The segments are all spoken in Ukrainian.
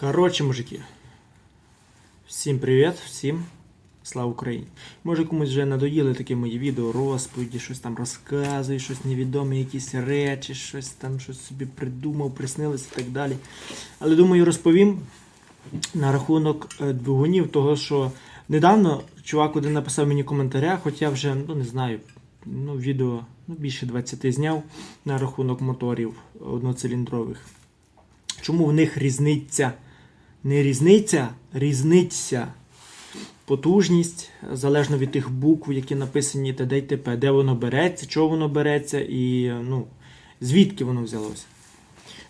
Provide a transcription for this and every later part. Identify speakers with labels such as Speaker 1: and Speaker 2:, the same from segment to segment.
Speaker 1: Коротше, мужики. Всім привіт, всім слава Україні. Може комусь вже надоїли такі мої відео, розповіді, щось там розказую, щось невідоме, якісь речі, щось там щось собі придумав, приснилось і так далі. Але думаю, розповім на рахунок е, двигунів, того що недавно чувак один написав мені в коментарях, хоч я вже ну не знаю, ну, відео ну, більше 20 зняв на рахунок моторів одноциліндрових. Чому в них різниця? Не різниця, різниця. Потужність, залежно від тих букв, які написані ТД і ТП, де воно береться, чого воно береться і ну, звідки воно взялося.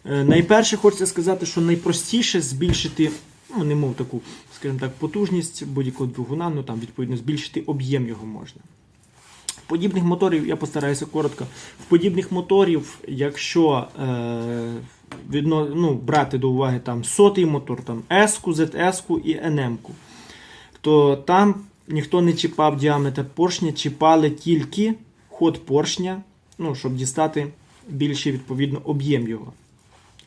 Speaker 1: Е, Найперше хочеться сказати, що найпростіше збільшити, ну, немов таку, скажімо так, потужність будь-якого двигуна, ну там відповідно збільшити об'єм його можна. Подібних моторів, я постараюся коротко. В подібних моторів, якщо е, відно, ну, брати до уваги там сотий мотор, там S-ку, ZS-ку і NM-ку, то там ніхто не чіпав діаметр поршня, чіпали тільки ход поршня, ну, щоб дістати більший відповідно об'єм його.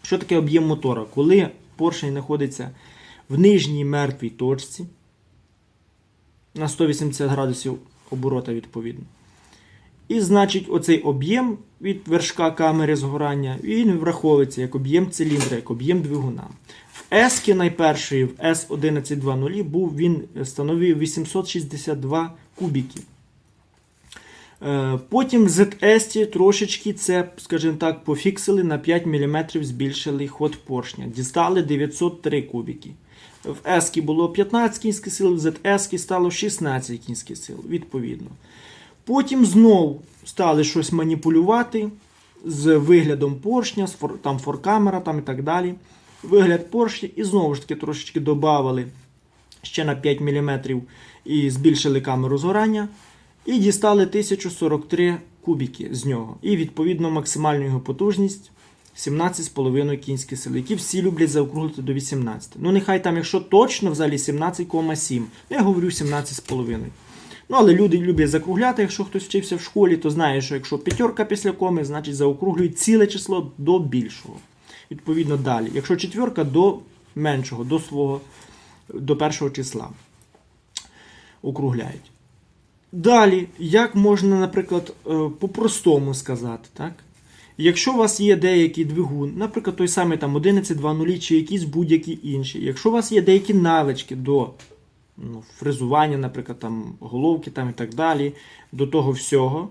Speaker 1: Що таке об'єм мотора? Коли поршень знаходиться в нижній мертвій точці на 180 градусів оборота відповідно. І значить, оцей об'єм від вершка камери згорання він враховується як об'єм циліндра, як об'єм двигуна. В S найпершої, в S1120 був він становив 862 кубіки. Е, Потім в ZS трошечки це, скажімо так, пофіксили на 5 мм збільшили ход поршня. Дістали 903 кубіки. В S було 15 кінських сил, в ZS стало 16 кінських сил, відповідно. Потім знову стали щось маніпулювати з виглядом поршня, там форкамера там і так далі. Вигляд поршня, і знову ж таки трошечки додали ще на 5 мм і збільшили камеру згорання. І дістали 1043 кубіки з нього. І відповідно максимальну його потужність 17,5 кінських сил, які всі люблять заокруглити до 18. Ну, нехай там, якщо точно взагалі 17,7. Я говорю 17,5. Ну, але люди люблять закругляти, якщо хтось вчився в школі, то знає, що якщо п'ятерка після коми, значить заокруглюють ціле число до більшого. Відповідно, далі. Якщо четверка до меншого, до свого, до першого числа округляють. Далі, як можна, наприклад, е, по-простому сказати, так? Якщо у вас є деякий двигун, наприклад, той самий там 11.2.0 чи якийсь будь-який інший, якщо у вас є деякі навички до фрезування, наприклад, там, головки там, і так далі, до того всього,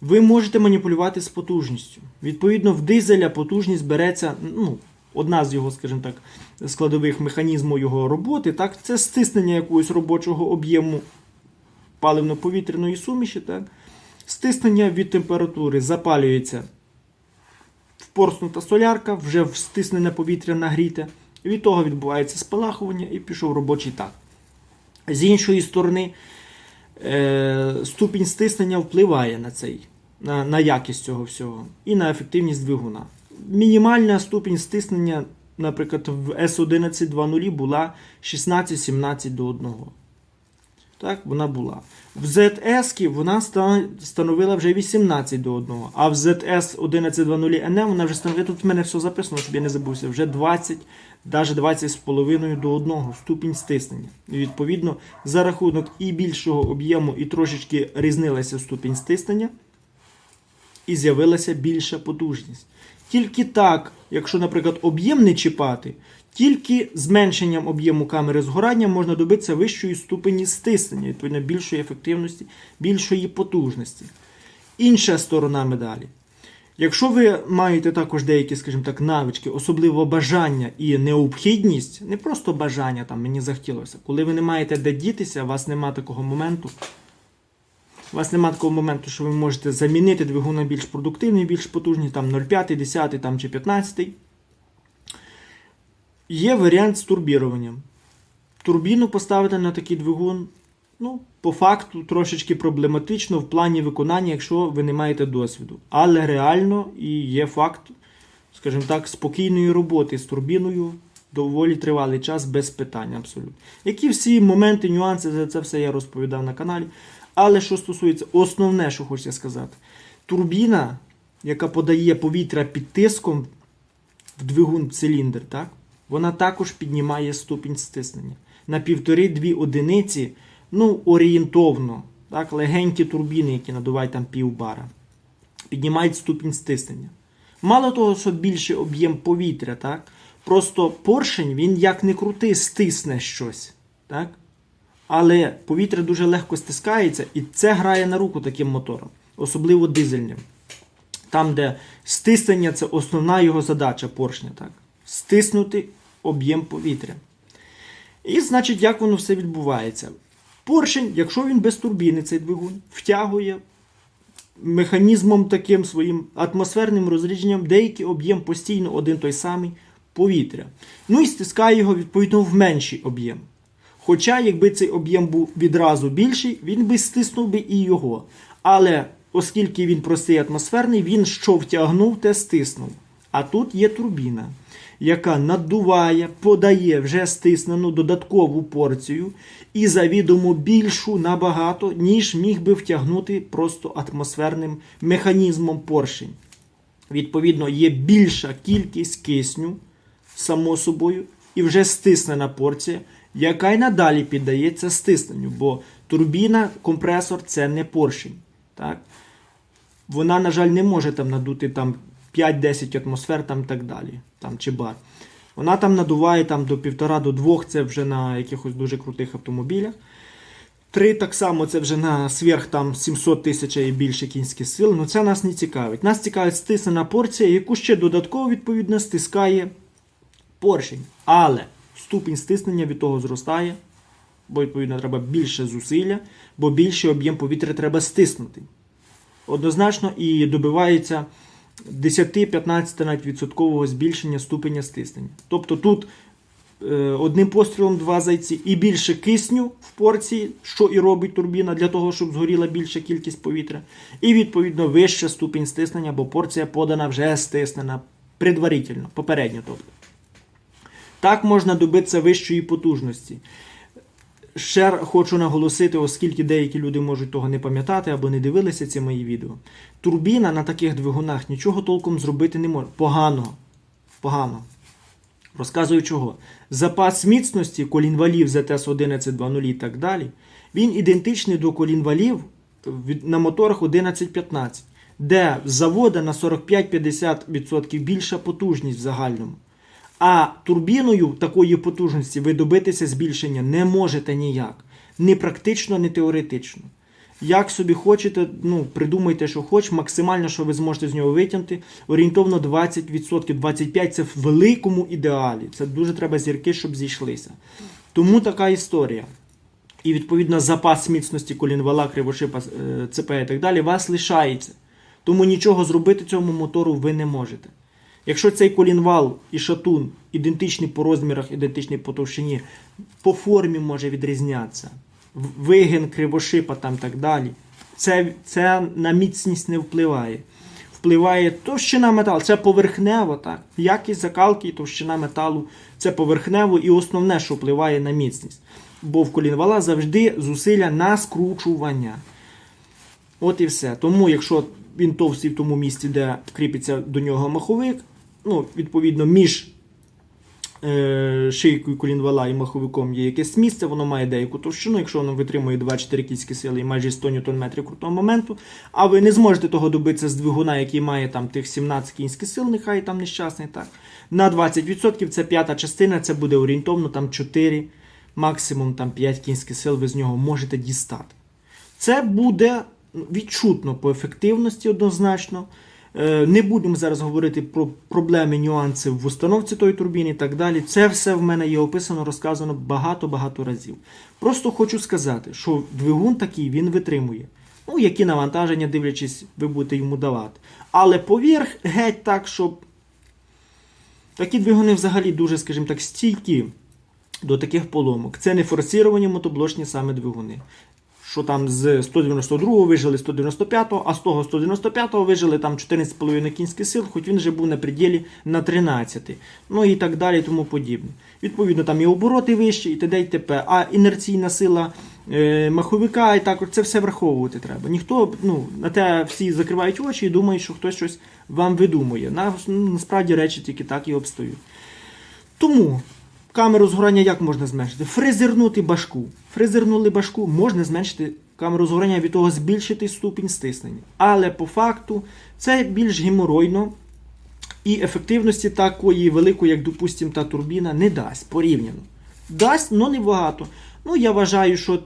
Speaker 1: ви можете маніпулювати з потужністю. Відповідно, в дизеля потужність береться, ну, одна з його, скажімо так, складових механізмів його роботи, так, це стиснення якогось робочого об'єму паливно-повітряної суміші, так, стиснення від температури запалюється впорснута солярка, вже стиснене повітря нагріте. Від того відбувається спалахування і пішов робочий так. З іншої сторони, е, ступінь стиснення впливає на цей, на, на якість цього всього і на ефективність двигуна. Мінімальна ступінь стиснення, наприклад, в S1120 була 16-17 до 1. Так, вона була. В ZS вона становила вже 18 до 1, а в ZS 1120 NM вона вже становила, тут в мене все записано, щоб я не забувся, вже 20, навіть 20,5 до 1 ступінь стиснення. І відповідно, за рахунок і більшого об'єму, і трошечки різнилася ступінь стиснення, і з'явилася більша потужність. Тільки так, якщо, наприклад, об'єм не чіпати, тільки зменшенням об'єму камери згорання можна добитися вищої ступені стиснення, відповідно більшої ефективності, більшої потужності. Інша сторона медалі. Якщо ви маєте також деякі, скажімо так, навички, особливо бажання і необхідність, не просто бажання, там мені захотілося, коли ви не маєте де дітися, у вас немає такого моменту. У вас немає такого моменту, що ви можете замінити двигун на більш продуктивний, більш потужний, там 0,5, 10 там, чи 15. Є варіант з турбіруванням. Турбіну поставити на такий двигун, ну, по факту, трошечки проблематично в плані виконання, якщо ви не маєте досвіду. Але реально і є факт, скажімо так, спокійної роботи з турбіною доволі тривалий час без питань абсолютно. Які всі моменти, нюанси, за це все я розповідав на каналі. Але що стосується, основне, що хочеться сказати, турбіна, яка подає повітря під тиском в двигун в циліндр, так? Вона також піднімає ступінь стиснення. На півтори-дві одиниці, ну, орієнтовно, так, легенькі турбіни, які надувають там пів бара, піднімають ступінь стиснення. Мало того, що більший об'єм повітря, так? Просто поршень, він як не крути, стисне щось. Так? Але повітря дуже легко стискається, і це грає на руку таким мотором, особливо дизельним. Там, де стиснення це основна його задача поршня. Так? Стиснути об'єм повітря. І значить, як воно все відбувається? Поршень, якщо він без турбіни, цей двигун, втягує механізмом таким своїм атмосферним розрідженням деякий об'єм постійно один той самий повітря. Ну і стискає його відповідно в менший об'єм. Хоча, якби цей об'єм був відразу більший, він би стиснув би і його. Але оскільки він простий атмосферний, він що втягнув, те стиснув. А тут є турбіна, яка надуває, подає вже стиснену додаткову порцію і завідомо більшу набагато, ніж міг би втягнути просто атмосферним механізмом поршень. Відповідно, є більша кількість кисню, само собою, і вже стиснена порція, яка й надалі піддається стисненню, бо турбіна, компресор це не поршень. Так? Вона, на жаль, не може там надути там 5-10 атмосфер там, і так далі, там, чи бар. Вона там надуває там, до 1,5 до 2, це вже на якихось дуже крутих автомобілях. Три так само це вже на сверх там 700 тисяч і більше кінських сил. Ну це нас не цікавить. Нас цікавить стиснена порція, яку ще додатково відповідно стискає поршень. Але ступінь стиснення від того зростає, бо відповідно треба більше зусилля, бо більший об'єм повітря треба стиснути. Однозначно і добивається 10-15 навіть відсоткового збільшення ступеня стиснення. Тобто тут е, одним пострілом два зайці і більше кисню в порції, що і робить турбіна для того, щоб згоріла більша кількість повітря. І відповідно вища ступінь стиснення, бо порція подана вже стиснена предварительно, попередньо. тобто. Так можна добитися вищої потужності. Ще хочу наголосити, оскільки деякі люди можуть того не пам'ятати або не дивилися ці мої відео. Турбіна на таких двигунах нічого толком зробити не може. Погано. Погано. Розказую чого. Запас міцності колінвалів ZS 1120 і так далі, він ідентичний до колінвалів на моторах 1115, де з завода на 45-50% більша потужність в загальному. А турбіною такої потужності ви добитися збільшення не можете ніяк. Ні практично, ні теоретично. Як собі хочете, ну, придумайте, що хоч, максимально, що ви зможете з нього витягнути, орієнтовно 20%, 25% це в великому ідеалі. Це дуже треба зірки, щоб зійшлися. Тому така історія. І відповідно запас міцності колінвала, кривошипа, е, ЦП і так далі, вас лишається. Тому нічого зробити цьому мотору ви не можете. Якщо цей колінвал і шатун ідентичні по розмірах, ідентичні по товщині, по формі може відрізнятися, в- вигин кривошипа там так далі, це, це на міцність не впливає. Впливає товщина металу, це поверхнево, так? Якість закалки і товщина металу це поверхнево і основне, що впливає на міцність. Бо в колінвала завжди зусилля на скручування. От і все. Тому, якщо він товстий в тому місці, де кріпиться до нього маховик, ну, відповідно, між е, шийкою колінвала і маховиком є якесь місце, воно має деяку товщину, якщо воно витримує 2-4 кінські сили і майже 100 Нм крутого моменту, а ви не зможете того добитися з двигуна, який має там тих 17 кінських сил, нехай там нещасний, так. На 20% це п'ята частина, це буде орієнтовно там 4, максимум там 5 кінських сил ви з нього можете дістати. Це буде відчутно по ефективності однозначно. Е, Не будемо зараз говорити про проблеми, нюанси в установці тої турбіни і так далі. Це все в мене є описано, розказано багато-багато разів. Просто хочу сказати, що двигун такий він витримує. Ну, які навантаження, дивлячись, ви будете йому давати. Але поверх геть так, щоб такі двигуни взагалі дуже, скажімо так, стійкі до таких поломок. Це не форсіровані мотоблочні саме двигуни. Що там з 192-го вижили 195-го, а з того 195-го вижили там 14,5 кінських сил, хоч він вже був на пределі на 13. Ну і так далі, тому подібне. Відповідно, там і обороти вищі, і т.д. і т.п. А інерційна сила е, маховика, і також це все враховувати треба. Ніхто ну, на те всі закривають очі і думають, що хтось щось вам видумує. На, насправді речі тільки так і обстоють. Тому камеру згорання як можна зменшити? Фрезернути башку. Фрезернули башку, можна зменшити камеру згорання, від того збільшити ступінь стиснення. Але по факту це більш геморойно і ефективності такої великої, як, допустимо, та турбіна, не дасть порівняно. Дасть, але не багато. Ну, я вважаю, що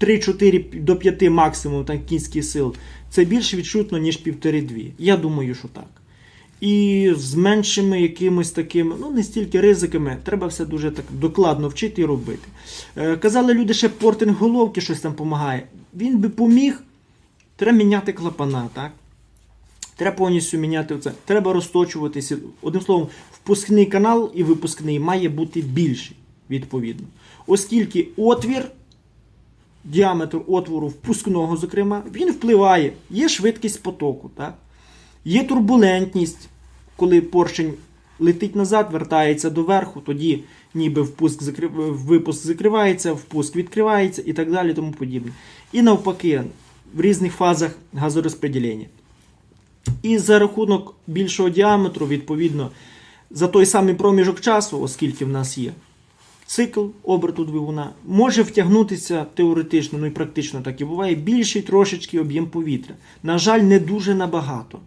Speaker 1: 3-4 до 5 максимум там, кінських сил це більш відчутно, ніж 1,5-2. Я думаю, що так. І з меншими якимось такими, ну не стільки ризиками, треба все дуже так докладно вчити і робити. Е, казали люди, ще портинг головки щось там допомагає. Він би поміг, треба міняти клапана, так? Треба повністю міняти це. Треба розточуватися. Одним словом, впускний канал і випускний має бути більший, відповідно. Оскільки отвір, діаметр отвору впускного, зокрема, він впливає. Є швидкість потоку, так? є турбулентність, коли поршень летить назад, вертається доверху, тоді ніби впуск закри... випуск закривається, впуск відкривається і так далі. тому подібне. І навпаки, в різних фазах газорозподілення. І за рахунок більшого діаметру, відповідно, за той самий проміжок часу, оскільки в нас є цикл оберту двигуна, може втягнутися теоретично, ну і практично так і буває, більший трошечки об'єм повітря. На жаль, не дуже набагато.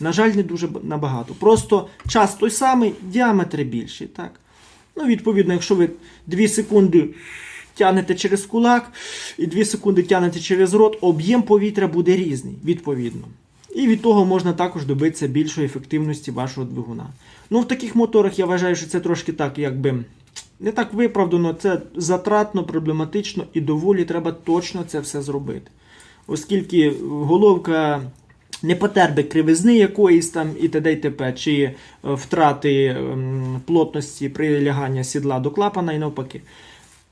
Speaker 1: На жаль, не дуже набагато. Просто час той самий, діаметр більший. Так? Ну, відповідно, якщо ви 2 секунди тягнете через кулак і 2 секунди тягнете через рот, об'єм повітря буде різний, відповідно. І від того можна також добитися більшої ефективності вашого двигуна. Ну, в таких моторах я вважаю, що це трошки так, якби не так виправдано, це затратно, проблематично і доволі треба точно це все зробити. Оскільки головка не потерпить кривизни якоїсь там і т.д. і т.п. чи е, втрати ем, плотності прилягання сідла до клапана і навпаки.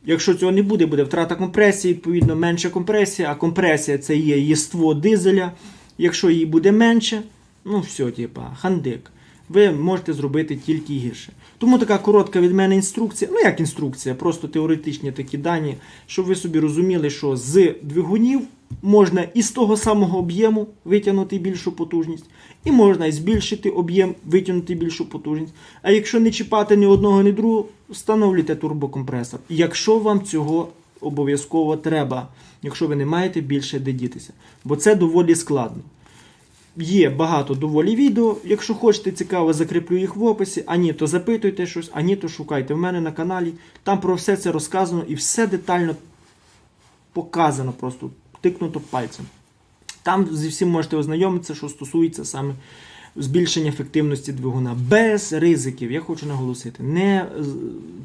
Speaker 1: Якщо цього не буде, буде втрата компресії, відповідно, менша компресія, а компресія це є єство дизеля. Якщо її буде менше, ну все, типа, хандик. Ви можете зробити тільки гірше. Тому така коротка від мене інструкція. Ну як інструкція, просто теоретичні такі дані, щоб ви собі розуміли, що з двигунів можна із того самого об'єму витягнути більшу потужність, і можна збільшити об'єм, витягнути більшу потужність. А якщо не чіпати ні одного, ні другого, встановлюйте турбокомпресор. Якщо вам цього обов'язково треба, якщо ви не маєте більше де дітися. Бо це доволі складно. Є багато доволі відео. Якщо хочете цікаво, закріплю їх в описі. А ні, то запитуйте щось, а ні, то шукайте в мене на каналі. Там про все це розказано і все детально показано, просто тикнуто пальцем. Там зі всім можете ознайомитися, що стосується саме збільшення ефективності двигуна. Без ризиків, я хочу наголосити, не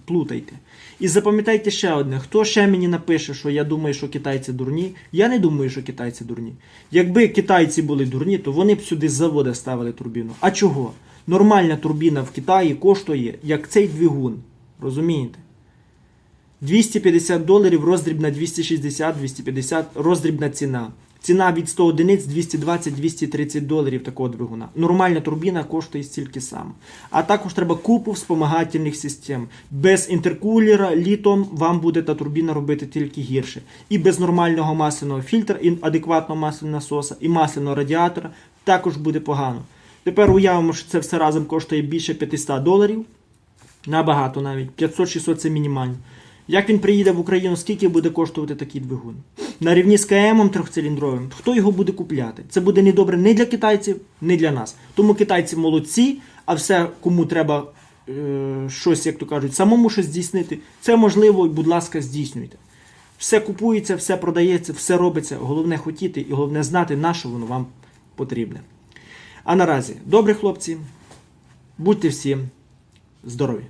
Speaker 1: плутайте. І запам'ятайте ще одне: хто ще мені напише, що я думаю, що китайці дурні. Я не думаю, що китайці дурні. Якби китайці були дурні, то вони б сюди з завода ставили турбіну. А чого? Нормальна турбіна в Китаї коштує, як цей двигун. Розумієте? 250 доларів, роздрібна 260-250, роздрібна ціна. Ціна від 100 одиниць 220-230 доларів такого двигуна. Нормальна турбіна коштує стільки само. А також треба купу вспомагательних систем. Без інтеркулера літом вам буде та турбіна робити тільки гірше. І без нормального масляного фільтра, і адекватного масляного насоса, і масляного радіатора також буде погано. Тепер уявимо, що це все разом коштує більше 500 доларів. Набагато навіть. 500-600 це мінімально. Як він приїде в Україну, скільки буде коштувати такий двигун? На рівні з КМ трьохциліндровим, хто його буде купляти? Це буде недобре не для китайців, не для нас. Тому китайці молодці, а все, кому треба е, щось, як то кажуть, самому щось здійснити, це можливо, будь ласка, здійснюйте. Все купується, все продається, все робиться. Головне хотіти і головне знати, на що воно вам потрібне. А наразі, добре, хлопці, будьте всі здорові!